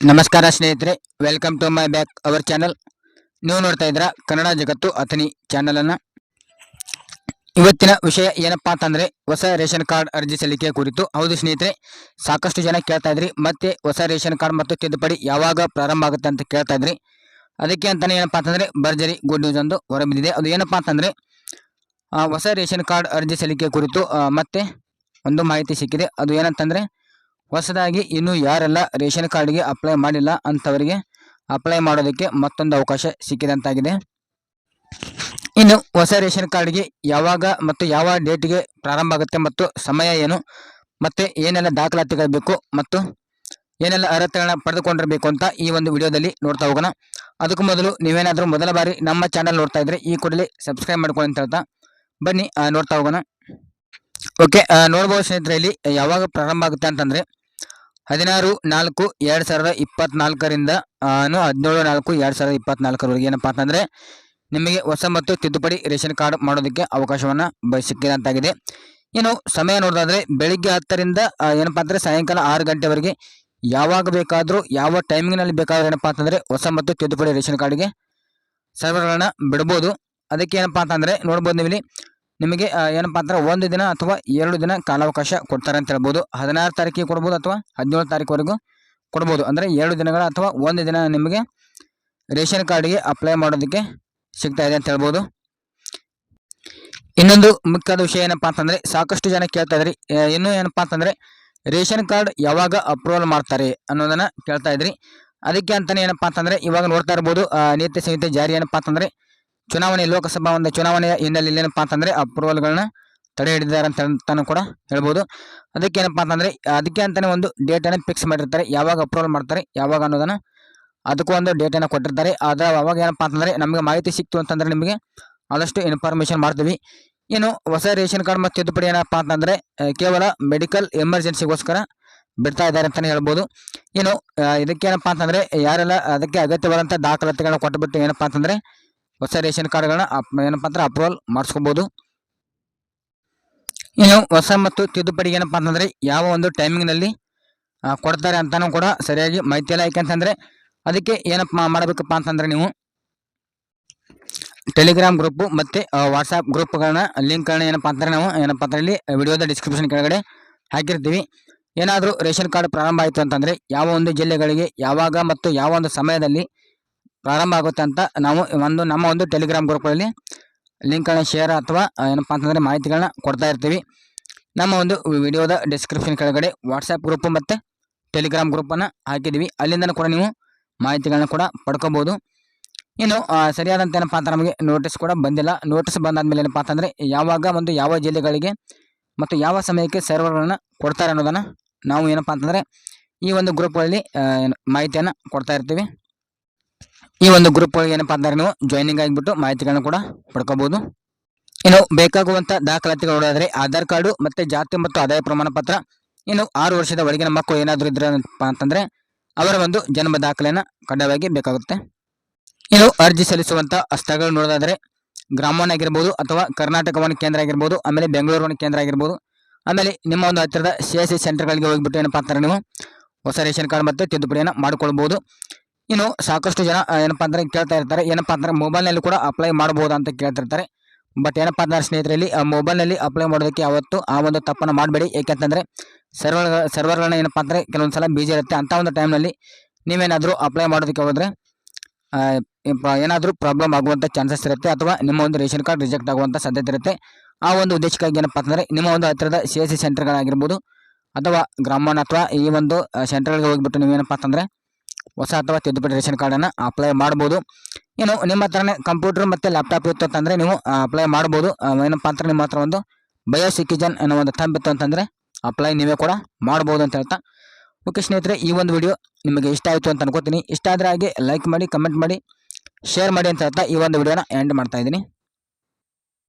ನಮಸ್ಕಾರ ಸ್ನೇಹಿತರೆ welcome to my back our channel ನೀವು ನೋಡ್ತಾ ಇದ್ರ ಕನ್ನಡ ಜಗತ್ತು ಅಥನಿ ಚಾನಲನ್ನು ಇವತ್ತಿನ ವಿಷಯ ಏನಪ್ಪಾ ಅಂತಂದ್ರೆ, ಹೊಸ ರೇಷನ್ ಕಾರ್ಡ್ ಅರ್ಜಿ ಸಲ್ಲಿಕೆ ಕುರಿತು. ಹೌದು ಸ್ನೇಹಿತರೆ, ಸಾಕಷ್ಟು ಜನ ಕೇಳ್ತಾ ಇದ್ರಿ, ಮತ್ತೆ ಹೊಸ ರೇಷನ್ ಕಾರ್ಡ್ ಮತ್ತು ತಿದ್ದುಪಡಿ ಯಾವಾಗ ಪ್ರಾರಂಭ ಆಗುತ್ತೆ ಅಂತ ಕೇಳ್ತಾ ಇದ್ರಿ. ಅದಕ್ಕೆ ಅಂತಲೇ ಏನಪ್ಪಾ ಅಂತಂದ್ರೆ, ಭರ್ಜರಿ ಗುಡ್ ನ್ಯೂಸ್ ಒಂದು ಹೊರಬಿದ್ದಿದೆ. ಅದು ಏನಪ್ಪಾ ಅಂತಂದ್ರೆ ಹೊಸ ರೇಷನ್ ಕಾರ್ಡ್ ಅರ್ಜಿ ಸಲ್ಲಿಕೆ ಕುರಿತು ಮತ್ತೆ ಒಂದು ಮಾಹಿತಿ ಸಿಕ್ಕಿದೆ. ಅದು ಏನಂತಂದ್ರೆ ಹೊಸದಾಗಿ ಇನ್ನು ಯಾರೆಲ್ಲ ರೇಷನ್ ಕಾರ್ಡ್ಗೆ ಅಪ್ಲೈ ಮಾಡಿಲ್ಲ ಅಂಥವರಿಗೆ ಅಪ್ಲೈ ಮಾಡೋದಕ್ಕೆ ಮತ್ತೊಂದು ಅವಕಾಶ ಸಿಕ್ಕಿದಂತಾಗಿದೆ. ಇನ್ನು ಹೊಸ ರೇಷನ್ ಕಾರ್ಡ್ಗೆ ಯಾವಾಗ ಮತ್ತು ಯಾವ ಡೇಟ್ಗೆ ಪ್ರಾರಂಭ ಆಗುತ್ತೆ ಮತ್ತು ಸಮಯ ಏನು ಮತ್ತೆ ಏನೆಲ್ಲ ದಾಖಲಾತಿಗಳು ಬೇಕು ಮತ್ತು ಏನೆಲ್ಲ ಅರ್ಹತೆಗಳನ್ನ ಪಡೆದುಕೊಂಡಿರಬೇಕು ಅಂತ ಈ ಒಂದು ವಿಡಿಯೋದಲ್ಲಿ ನೋಡ್ತಾ ಹೋಗೋಣ. ಅದಕ್ಕೂ ಮೊದಲು ನೀವೇನಾದರೂ ಮೊದಲ ಬಾರಿ ನಮ್ಮ ಚಾನಲ್ ನೋಡ್ತಾ ಇದ್ರೆ ಈ ಕೂಡಲೇ ಸಬ್ಸ್ಕ್ರೈಬ್ ಮಾಡ್ಕೊಳ್ಳಿ ಅಂತ ಹೇಳ್ತಾ ಬನ್ನಿ ನೋಡ್ತಾ ಹೋಗೋಣ. ಓಕೆ ನೋಡ್ಬೋದು ಸ್ನೇಹಿತರೆ, ಇಲ್ಲಿ ಯಾವಾಗ ಪ್ರಾರಂಭ ಆಗುತ್ತೆ ಅಂತಂದ್ರೆ ಹದಿನಾರು, ನಾಲ್ಕು, ಎರಡು ಸಾವಿರದ ಇಪ್ಪತ್ನಾಲ್ಕರಿಂದ ಹದಿನೇಳು, ನಾಲ್ಕು, ಎರಡು ಸಾವಿರದ ಇಪ್ಪತ್ನಾಲ್ಕರವರೆಗೆ ಏನಪ್ಪಾ ಅಂತಂದರೆ, ನಿಮಗೆ ಹೊಸ ಮತ್ತು ತಿದ್ದುಪಡಿ ರೇಷನ್ ಕಾರ್ಡ್ ಮಾಡೋದಕ್ಕೆ ಅವಕಾಶವನ್ನು ಬಯಸಿಕ್ಕಿದಂತಾಗಿದೆ ಏನು ಸಮಯ ನೋಡೋದಾದರೆ, ಬೆಳಿಗ್ಗೆ ಹತ್ತರಿಂದ ಏನಪ್ಪ ಅಂದರೆ ಸಾಯಂಕಾಲ ಆರು ಗಂಟೆವರೆಗೆ ಯಾವಾಗ ಬೇಕಾದರೂ, ಯಾವ ಟೈಮಿಂಗ್ನಲ್ಲಿ ಬೇಕಾದರೂ ಏನಪ್ಪಾ ಅಂತಂದರೆ, ಹೊಸ ಮತ್ತು ತಿದ್ದುಪಡಿ ರೇಷನ್ ಕಾರ್ಡ್ಗೆ ಸರ್ವರ್ಗಳನ್ನು ಬಿಡ್ಬೋದು. ಅದಕ್ಕೆ ಏನಪ್ಪಾ ಅಂತಂದರೆ, ನೋಡ್ಬೋದು ನೀವು ನಿಮಗೆ ಏನಪ್ಪಾ ಅಂದ್ರೆ ಒಂದು ದಿನ ಅಥವಾ ಎರಡು ದಿನ ಕಾಲಾವಕಾಶ ಕೊಡ್ತಾರೆ ಅಂತ ಹೇಳ್ಬೋದು. ಹದಿನಾರು ತಾರೀಕಿಗೆ ಕೊಡ್ಬೋದು ಅಥವಾ ಹದಿನೇಳು ತಾರೀಕುವರೆಗೂ ಕೊಡ್ಬೋದು. ಅಂದರೆ ಎರಡು ದಿನಗಳ ಅಥವಾ ಒಂದು ದಿನ ನಿಮಗೆ ರೇಷನ್ ಕಾರ್ಡ್ಗೆ ಅಪ್ಲೈ ಮಾಡೋದಕ್ಕೆ ಸಿಗ್ತಾ ಇದೆ ಅಂತ ಹೇಳ್ಬೋದು. ಇನ್ನೊಂದು ಮುಖ್ಯವಾದ ವಿಷಯ ಏನಪ್ಪಾ ಅಂತಂದರೆ, ಸಾಕಷ್ಟು ಜನ ಕೇಳ್ತಾ ಇದ್ರಿ. ಇನ್ನೂ ಏನಪ್ಪಾ ಅಂತಂದ್ರೆ, ರೇಷನ್ ಕಾರ್ಡ್ ಯಾವಾಗ ಅಪ್ರೂವಲ್ ಮಾಡ್ತಾರೆ ಅನ್ನೋದನ್ನು ಕೇಳ್ತಾ ಇದ್ರಿ. ಅದಕ್ಕೆ ಅಂತಲೇ ಏನಪ್ಪ ಅಂತಂದರೆ, ಇವಾಗ ನೋಡ್ತಾ ಇರ್ಬೋದು ನೀತಿ ಸಂಹಿತೆ ಜಾರಿ ಏನಪ್ಪಾ ಅಂತಂದ್ರೆ ಚುನಾವಣೆ, ಲೋಕಸಭಾ ಒಂದು ಚುನಾವಣೆಯ ಹಿನ್ನೆಲೆಯಲ್ಲಿ ಏನಪ್ಪಾ ಅಂತಂದ್ರೆ ಅಪ್ರೂವಲ್ಗಳನ್ನ ತಡೆ ಹಿಡಿದಿದ್ದಾರೆ ಅಂತ ಕೂಡ ಹೇಳ್ಬೋದು. ಅದಕ್ಕೆ ಏನಪ್ಪಾ ಅಂತಂದ್ರೆ ಅದಕ್ಕೆ ಅಂತಾನೆ ಒಂದು ಡೇಟನ್ನು ಫಿಕ್ಸ್ ಮಾಡಿರ್ತಾರೆ. ಯಾವಾಗ ಅಪ್ರೂವಲ್ ಮಾಡ್ತಾರೆ, ಯಾವಾಗ ಅನ್ನೋದನ್ನ ಅದಕ್ಕೂ ಒಂದು ಡೇಟನ್ನು ಕೊಟ್ಟಿರ್ತಾರೆ. ಅದ ಅವಾಗ ಏನಪ್ಪಾ ಅಂತಂದ್ರೆ ನಮಗೆ ಮಾಹಿತಿ ಸಿಕ್ತು ಅಂತಂದ್ರೆ ನಿಮಗೆ ಆದಷ್ಟು ಇನ್ಫಾರ್ಮೇಷನ್ ಮಾಡ್ತೀವಿ. ಏನು ಹೊಸ ರೇಷನ್ ಕಾರ್ಡ್ ಮತ್ತು ತಿದ್ದುಪಡಿ ಏನಪ್ಪಾ ಅಂತಂದ್ರೆ ಕೇವಲ ಮೆಡಿಕಲ್ ಎಮರ್ಜೆನ್ಸಿಗೋಸ್ಕರ ಬಿಡ್ತಾ ಇದ್ದಾರೆ ಅಂತಲೇ ಹೇಳ್ಬೋದು. ಏನು ಇದಕ್ಕೇನಪ್ಪ ಅಂತಂದ್ರೆ ಯಾರೆಲ್ಲ ಅದಕ್ಕೆ ಅಗತ್ಯವಾದಂಥ ದಾಖಲಾತಿಗಳನ್ನ ಕೊಟ್ಟುಬಿಟ್ಟು ಏನಪ್ಪಾ ಅಂತಂದ್ರೆ ಹೊಸ ರೇಷನ್ ಕಾರ್ಡ್ಗಳನ್ನ ಏನಪ್ಪಾ ಅಂದ್ರೆ ಅಪ್ರೂವಲ್ ಮಾಡಿಸ್ಕೋಬಹುದು ಇನ್ನು ಹೊಸ ಮತ್ತು ತಿದ್ದುಪಡಿ ಏನಪ್ಪ ಅಂತಂದ್ರೆ ಯಾವ ಒಂದು ಟೈಮಿಂಗ್ನಲ್ಲಿ ಕೊಡ್ತಾರೆ ಅಂತಾನೂ ಕೂಡ ಸರಿಯಾಗಿ ಮಾಹಿತಿ ಇಲ್ಲ ಯಾಕೆಂತಂದ್ರೆ ಅದಕ್ಕೆ ಏನಪ್ಪ ಮಾಡಬೇಕಪ್ಪ ಅಂತಂದ್ರೆ ನೀವು ಟೆಲಿಗ್ರಾಮ್ ಗ್ರೂಪ್ ಮತ್ತೆ ವಾಟ್ಸಾಪ್ ಗ್ರೂಪ್ಗಳನ್ನ ಲಿಂಕ್ಗಳನ್ನ ಏನಪ್ಪ ಅಂತಂದ್ರೆ ನಾವು ಏನಪ್ಪ ಅಂದ್ರೆ ಇಲ್ಲಿ ವಿಡಿಯೋದ ಡಿಸ್ಕ್ರಿಪ್ಷನ್ ಕೆಳಗಡೆ ಹಾಕಿರ್ತೀವಿ. ಏನಾದರೂ ರೇಷನ್ ಕಾರ್ಡ್ ಪ್ರಾರಂಭ ಆಯಿತು ಅಂತಂದ್ರೆ ಯಾವ ಒಂದು ಜಿಲ್ಲೆಗಳಿಗೆ ಯಾವಾಗ ಮತ್ತು ಯಾವ ಒಂದು ಸಮಯದಲ್ಲಿ ಪ್ರಾರಂಭ ಆಗುತ್ತೆ ಅಂತ ನಾವು ಒಂದು ನಮ್ಮ ಒಂದು ಟೆಲಿಗ್ರಾಮ್ ಗ್ರೂಪ್ಗಳಲ್ಲಿ ಲಿಂಕ್ಗಳನ್ನ ಶೇರ್ ಅಥವಾ ಏನಪ್ಪ ಅಂತಂದ್ರೆ ಮಾಹಿತಿಗಳನ್ನ ಕೊಡ್ತಾ ಇರ್ತೀವಿ. ನಮ್ಮ ಒಂದು ವಿಡಿಯೋದ ಡಿಸ್ಕ್ರಿಪ್ಷನ್ ಕೆಳಗಡೆ ವಾಟ್ಸಪ್ ಗ್ರೂಪ್ ಮತ್ತು ಟೆಲಿಗ್ರಾಮ್ ಗ್ರೂಪನ್ನು ಹಾಕಿದ್ದೀವಿ. ಅಲ್ಲಿಂದ ಕೂಡ ನೀವು ಮಾಹಿತಿಗಳನ್ನ ಕೂಡ ಪಡ್ಕೋಬೋದು. ಇನ್ನು ಸರಿಯಾದಂಥ ಏನಪ್ಪಾ ಅಂತ ನಮಗೆ ನೋಟಿಸ್ ಕೂಡ ಬಂದಿಲ್ಲ. ನೋಟಿಸ್ ಬಂದಾದ್ಮೇಲೆ ಏನಪ್ಪ ಅಂತಂದರೆ ಯಾವಾಗ ಒಂದು ಯಾವ ಜಿಲ್ಲೆಗಳಿಗೆ ಮತ್ತು ಯಾವ ಸಮಯಕ್ಕೆ ಸರ್ವರ್ಗಳನ್ನು ಕೊಡ್ತಾರೆ ಅನ್ನೋದನ್ನು ನಾವು ಏನಪ್ಪ ಅಂತಂದರೆ ಈ ಒಂದು ಗ್ರೂಪ್ಗಳಲ್ಲಿ ಮಾಹಿತಿಯನ್ನು ಕೊಡ್ತಾ ಇರ್ತೀವಿ. ಈ ಒಂದು ಗ್ರೂಪ್ ಏನಪ್ಪಾ ಅಂದ್ರೆ ನೀವು ಜಾಯ್ನಿಂಗ್ ಆಗಿಬಿಟ್ಟು ಮಾಹಿತಿಗಳನ್ನು ಕೂಡ ಪಡ್ಕೋಬಹುದು ಇನ್ನು ಬೇಕಾಗುವಂತ ದಾಖಲಾತಿಗಳು ನೋಡೋದಾದ್ರೆ ಆಧಾರ್ ಕಾರ್ಡು ಮತ್ತೆ ಜಾತಿ ಮತ್ತು ಆದಾಯ ಪ್ರಮಾಣ ಪತ್ರ ಇನ್ನು ಆರು ವರ್ಷದ ಒಳಗಿನ ಮಕ್ಕಳು ಏನಾದರೂ ಇದ್ರಪ್ಪ ಅಂತಂದ್ರೆ ಅವರ ಒಂದು ಜನ್ಮ ದಾಖಲೆಯನ್ನು ಕಡ್ಡಾಯವಾಗಿ ಬೇಕಾಗುತ್ತೆ. ಇನ್ನು ಅರ್ಜಿ ಸಲ್ಲಿಸುವಂತ ಸ್ಥಳಗಳು ನೋಡೋದಾದ್ರೆ ಗ್ರಾಮವನ್ನ ಆಗಿರ್ಬೋದು ಅಥವಾ ಕರ್ನಾಟಕ ಒಂದು ಕೇಂದ್ರ ಆಗಿರ್ಬೋದು, ಆಮೇಲೆ ಬೆಂಗಳೂರು ವನ ಕೇಂದ್ರ ಆಗಿರ್ಬೋದು, ಆಮೇಲೆ ನಿಮ್ಮ ಒಂದು ಹತ್ತಿರದ ಸಿ ಎಸ್ ಸಿ ಸೆಂಟರ್ಗಳಿಗೆ ಹೋಗಿಬಿಟ್ಟು ಏನಪ್ಪಾ ಅಂತಾರೆ ನೀವು ಹೊಸ ರೇಷನ್ ಕಾರ್ಡ್ ಮತ್ತು ತಿದ್ದುಪಡಿಯನ್ನು ಮಾಡ್ಕೊಳ್ಬಹುದು ಇನ್ನು ಸಾಕಷ್ಟು ಜನ ಏನಪ್ಪ ಅಂದರೆ ಕೇಳ್ತಾ ಇರ್ತಾರೆ, ಏನಪ್ಪಾ ಅಂದರೆ ಮೊಬೈಲ್ನಲ್ಲಿ ಕೂಡ ಅಪ್ಲೈ ಮಾಡ್ಬೋದು ಅಂತ ಕೇಳ್ತಿರ್ತಾರೆ. ಬಟ್ ಏನಪ್ಪಾ ಅಂದ್ರೆ ಸ್ನೇಹಿತರಲ್ಲಿ ಮೊಬೈಲ್ನಲ್ಲಿ ಅಪ್ಲೈ ಮಾಡೋದಕ್ಕೆ ಯಾವತ್ತು ಆ ಒಂದು ತಪ್ಪನ್ನು ಮಾಡಬೇಡಿ. ಏಕೆಂತಂದರೆ ಸರ್ವರ್ ಸರ್ವರ್ಗಳನ್ನ ಏನಪ್ಪ ಅಂದ್ರೆ ಕೆಲವೊಂದು ಸಲ ಬೀಜಿ ಇರುತ್ತೆ. ಅಂಥ ಒಂದು ಟೈಮ್ನಲ್ಲಿ ನೀವೇನಾದರೂ ಅಪ್ಲೈ ಮಾಡೋದಕ್ಕೆ ಹೋದರೆ ಏನಾದರೂ ಪ್ರಾಬ್ಲಮ್ ಆಗುವಂಥ ಚಾನ್ಸಸ್ ಇರುತ್ತೆ ಅಥವಾ ನಿಮ್ಮ ಒಂದು ರೇಷನ್ ಕಾರ್ಡ್ ರಿಜೆಕ್ಟ್ ಆಗುವಂಥ ಸಾಧ್ಯತೆ ಇರುತ್ತೆ. ಆ ಒಂದು ಉದ್ದೇಶಕ್ಕಾಗಿ ಏನಪ್ಪಾ ಅಂದರೆ ನಿಮ್ಮ ಒಂದು ಹತ್ತಿರದ ಸಿ ಎಸ್ ಸಿ ಸೆಂಟರ್ಗಳಾಗಿರ್ಬೋದು ಅಥವಾ ಗ್ರಾಮವನ್ನ ಅಥವಾ ಈ ಒಂದು ಸೆಂಟರ್ಗಳಿಗೆ ಹೋಗಿಬಿಟ್ಟು ನೀವೇನಪ್ಪ ಅಂತಂದ್ರೆ ಹೊಸ ಅಥವಾ ತಿದ್ದುಪಡಿ ರೇಷನ್ ಕಾರ್ಡನ್ನು ಅಪ್ಲೈ ಮಾಡ್ಬೋದು. ಏನು ನಿಮ್ಮ ಹತ್ರನೇ ಕಂಪ್ಯೂಟರ್ ಮತ್ತು ಲ್ಯಾಪ್ಟಾಪ್ ಇತ್ತು ಅಂತಂದರೆ ನೀವು ಅಪ್ಲೈ ಮಾಡ್ಬೋದು. ಏನಪ್ಪ ಅಂತಂದ್ರೆ ನಿಮ್ಮ ಹತ್ರ ಒಂದು ಬಯೋ ಸಿಟಿಜನ್ ಅನ್ನೋ ಒಂದು ಥಂಬ್ ಇತ್ತು ಅಂತಂದರೆ ಅಪ್ಲೈ ನೀವೇ ಕೂಡ ಮಾಡ್ಬೋದು ಅಂತ ಹೇಳ್ತಾ. ಓಕೆ ಸ್ನೇಹಿತರೆ, ಈ ಒಂದು ವಿಡಿಯೋ ನಿಮಗೆ ಇಷ್ಟ ಆಯಿತು ಅಂತ ಅನ್ಕೋತೀನಿ. ಇಷ್ಟ ಆದರೆ ಹಾಗೆ ಲೈಕ್ ಮಾಡಿ ಕಮೆಂಟ್ ಮಾಡಿ ಶೇರ್ ಮಾಡಿ ಅಂತ ಹೇಳ್ತಾ ಈ ಒಂದು ವಿಡಿಯೋನ ಎಂಡ್ ಮಾಡ್ತಾ ಇದ್ದೀನಿ.